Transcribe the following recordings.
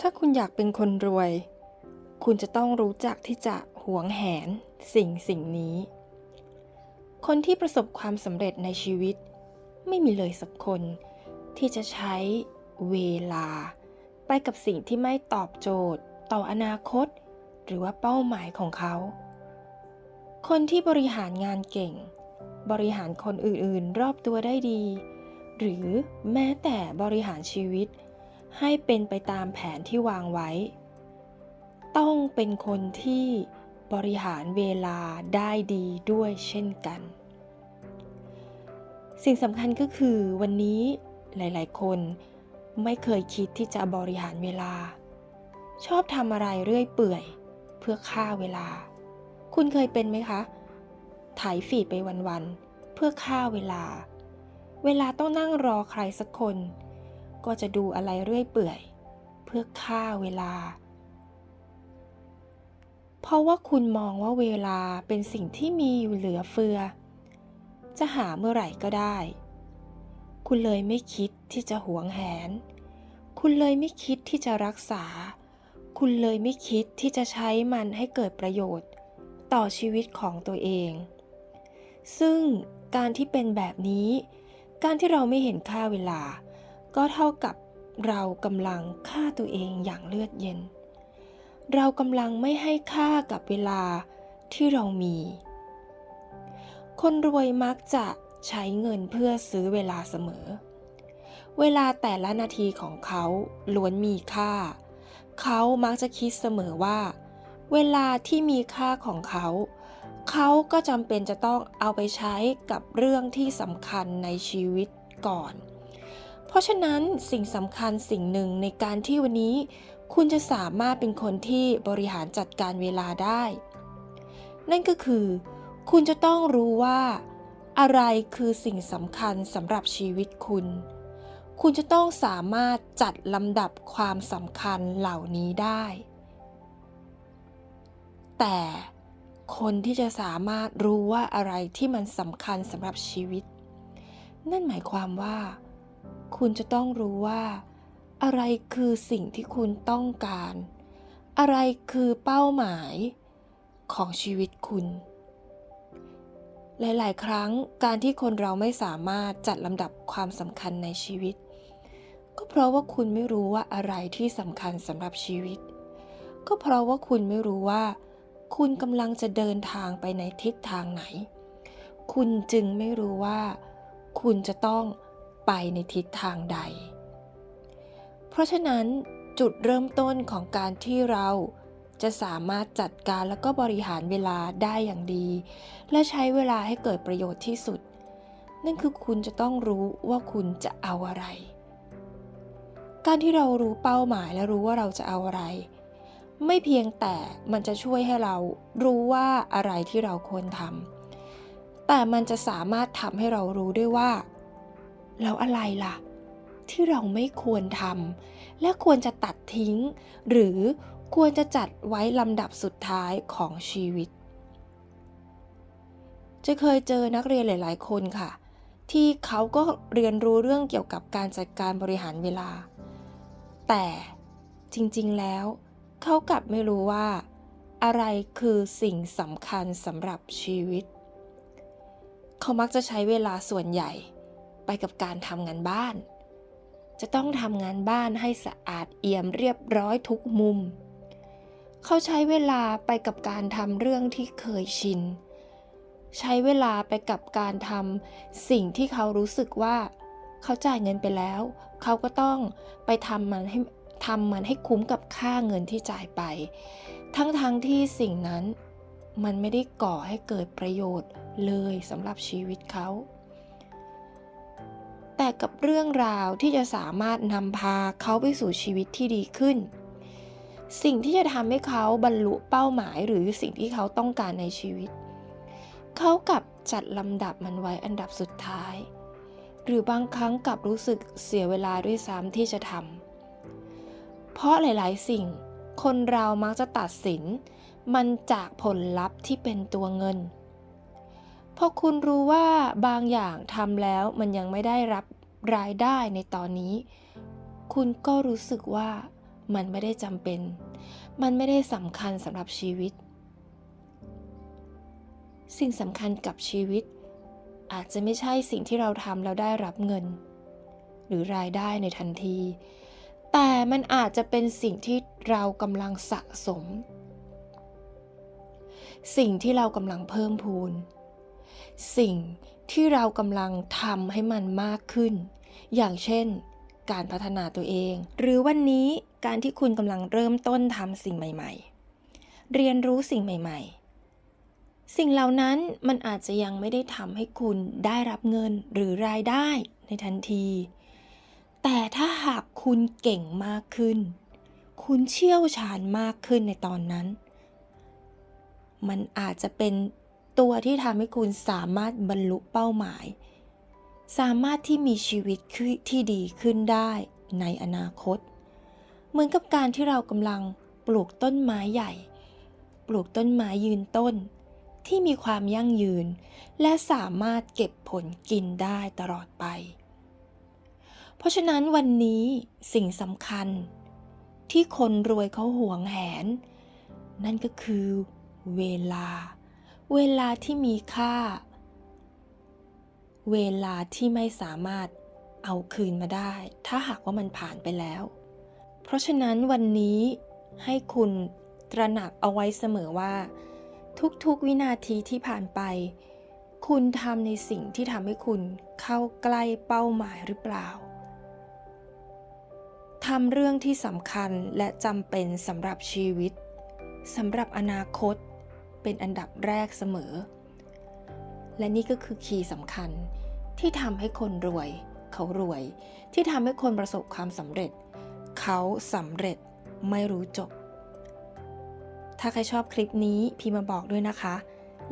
ถ้าคุณอยากเป็นคนรวย คุณจะต้องรู้จักที่จะหวงแหนสิ่งสิ่งนี้ คนที่ประสบความสำเร็จในชีวิต ไม่มีเลยสักคนที่จะใช้เวลา ไปกับสิ่งที่ไม่ตอบโจทย์ ต่ออนาคต หรือว่าเป้าหมายของเขา คนที่บริหารงานเก่ง บริหารคนอื่นๆ รอบตัวได้ดี หรือแม้แต่บริหารชีวิต ให้เป็นไปตามแผนที่วางไว้ ต้องเป็นคนที่บริหารเวลาได้ดีด้วยเช่นกัน สิ่งสำคัญก็คือวันนี้หลาย ๆ คนไม่เคยคิดที่จะบริหารเวลา ชอบทำอะไรเรื่อยเปื่อย เพื่อฆ่าเวลา คุณเคยเป็นไหมคะถ่ายฟีดไปวัน ๆ เพื่อฆ่าเวลา เวลาต้องนั่งรอใครสักคน ก็จะดูอะไรเรื่อยเปื่อย เพื่อฆ่าเวลา เพราะว่าคุณมองว่าเวลาเป็นสิ่งที่มีอยู่เหลือเฟือ จะหาเมื่อไหร่ก็ได้ คุณเลยไม่คิดที่จะหวงแหน คุณเลยไม่คิดที่จะรักษา คุณเลยไม่คิดที่จะใช้มันให้เกิดประโยชน์ ต่อชีวิตของตัวเอง ซึ่งการที่เป็นแบบนี้ การที่เราไม่เห็นค่าเวลา ก็เท่ากับเรากำลังฆ่าตัวเองอย่างเลือดเย็น เรากำลังไม่ให้ค่ากับเวลาที่เรามี คนรวยมักจะใช้เงินเพื่อซื้อเวลาเสมอ เวลาแต่ละนาทีของเขาล้วนมีค่า เขามักจะคิดเสมอว่า เวลาที่มีค่าของเขา เขาก็จำเป็นจะต้องเอาไปใช้กับเรื่องที่สำคัญในชีวิตก่อน เพราะฉะนั้นสิ่งสำคัญสิ่งหนึ่งในการที่วันนี้ คุณจะสามารถเป็นคนที่บริหารจัดการเวลาได้ นั่นก็คือ คุณจะต้องรู้ว่า อะไรคือสิ่งสำคัญสำหรับชีวิตคุณ คุณจะต้องสามารถจัดลำดับความสำคัญเหล่านี้ได้ แต่คนที่จะสามารถรู้ว่าอะไรที่มันสำคัญสำหรับชีวิต นั่นหมายความว่า คุณจะต้องรู้ว่า อะไรคือสิ่งที่คุณต้องการ อะไรคือเป้าหมายของชีวิตคุณ หลาย ๆ ครั้งการที่คนเราไม่สามารถจัดลำดับความสำคัญในชีวิต ก็เพราะว่าคุณไม่รู้ว่าอะไรที่สำคัญสำหรับชีวิต ก็เพราะว่าคุณไม่รู้ว่า คุณกำลังจะเดินทางไปในทิศทางไหน คุณจึงไม่รู้ว่า คุณจะต้อง ไปในทิศทางใด เพราะฉะนั้นจุดเริ่มต้นของการที่เราจะสามารถจัดการแล้วก็บริหารเวลาได้อย่างดี และใช้เวลาให้เกิดประโยชน์ที่สุด นั่นคือคุณจะต้องรู้ว่าคุณจะเอาอะไร การที่เรารู้เป้าหมายและรู้ว่าเราจะเอาอะไร ไม่เพียงแต่มันจะช่วยให้เรารู้ว่าอะไรที่เราควรทำแต่มันจะสามารถทำให้เรารู้ด้วยว่า แล้วอะไรล่ะ ที่เราไม่ควรทำและควรจะตัดทิ้ง หรือควรจะจัดไว้ลำดับสุดท้ายของชีวิต จะเคยเจอนักเรียนหลาย ๆ คนค่ะ ที่เขาก็เรียนรู้เรื่องเกี่ยวกับการจัดการบริหารเวลา แต่จริง ๆ แล้ว เขากลับไม่รู้ว่า อะไรคือสิ่งสำคัญสำหรับชีวิต เขามักจะใช้เวลาส่วนใหญ่ ไปกับการทำงานบ้าน จะต้องทำงานบ้านให้สะอาดเอี่ยมเรียบร้อยทุกมุม เขาใช้เวลาไปกับการทำเรื่องที่เคยชิน ใช้เวลาไปกับการทำสิ่งที่เขารู้สึกว่า เขาจ่ายเงินไปแล้ว เขาก็ต้องไปทำมันให้ทำมันให้คุ้มกับค่าเงินที่จ่ายไป ทั้งๆทที่สิ่งนั้นมันไม่ได้ก่อให้เกิดประโยชน์เลยสำหรับชีวิตเขา แต่กับเรื่องราวที่จะสามารถนำพาเขาไปสู่ชีวิตที่ดีขึ้น สิ่งที่จะทำให้เขาบรรลุเป้าหมายหรือสิ่งที่เขาต้องการในชีวิต เขากลับจัดลำดับมันไว้อันดับสุดท้าย หรือบางครั้งกลับรู้สึกเสียเวลาด้วยซ้ำที่จะทำเพราะหลาย ๆ สิ่ง คนเรามักจะตัดสิน มันจากผลลัพธ์ที่เป็นตัวเงิน พอคุณรู้ว่าบางอย่างทำแล้วมันยังไม่ได้รับรายได้ในตอนนี้ คุณก็รู้สึกว่ามันไม่ได้จำเป็น มันไม่ได้สำคัญสำหรับชีวิต สิ่งสำคัญกับชีวิต อาจจะไม่ใช่สิ่งที่เราทำแล้วได้รับเงิน หรือรายได้ในทันที แต่มันอาจจะเป็นสิ่งที่เรากำลังสะสม สิ่งที่เรากำลังเพิ่มพูน สิ่งที่เรากำลังทำให้มันมากขึ้น อย่างเช่น การพัฒนาตัวเอง หรือวันนี้การที่คุณกำลังเริ่มต้นทำสิ่งใหม่ ๆ เรียนรู้สิ่งใหม่ ๆ สิ่งเหล่านั้นมันอาจจะยังไม่ได้ทำให้คุณได้รับเงินหรือรายได้ในทันที แต่ถ้าหากคุณเก่งมากขึ้น คุณเชี่ยวชาญมากขึ้นในตอนนั้น มันอาจจะเป็น ตัวที่ทำให้คุณสามารถบรรลุเป้าหมาย สามารถที่มีชีวิตที่ดีขึ้นได้ในอนาคต เหมือนกับการที่เรากำลังปลูกต้นไม้ใหญ่ ปลูกต้นไม้ยืนต้น ที่มีความยั่งยืน และสามารถเก็บผลกินได้ตลอดไป เพราะฉะนั้นวันนี้สิ่งสำคัญ ที่คนรวยเขาหวงแหน นั่นก็คือเวลา เวลาที่มีค่า เวลาที่ไม่สามารถเอาคืนมาได้ ถ้าหากว่ามันผ่านไปแล้ว เพราะฉะนั้นวันนี้ให้คุณตระหนักเอาไว้เสมอว่า ทุกๆวินาทีที่ผ่านไป คุณทำในสิ่งที่ทำให้คุณเข้าใกล้เป้าหมายหรือเปล่าทำเรื่องที่สำคัญและจำเป็นสำหรับชีวิตสำหรับอนาคต เป็นอันดับแรกเสมอ และนี่ก็คือคีย์สำคัญที่ทำให้คนรวย เขารวย ที่ทำให้คนประสบความสำเร็จ เขาสำเร็จไม่รู้จบ ถ้าใครชอบคลิปนี้พิมพ์มาบอกด้วยนะคะ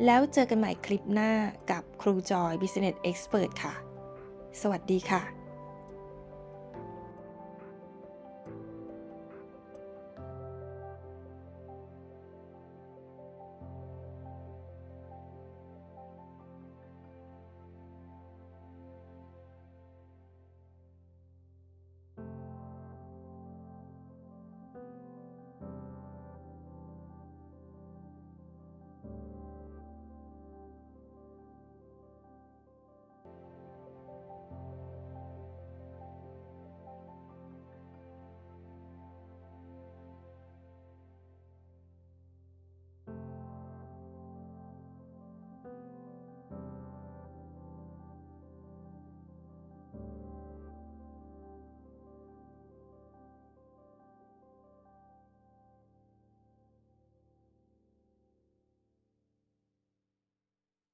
แล้วเจอกันใหม่คลิปหน้ากับครูจอย Business Expert ค่ะ สวัสดีค่ะ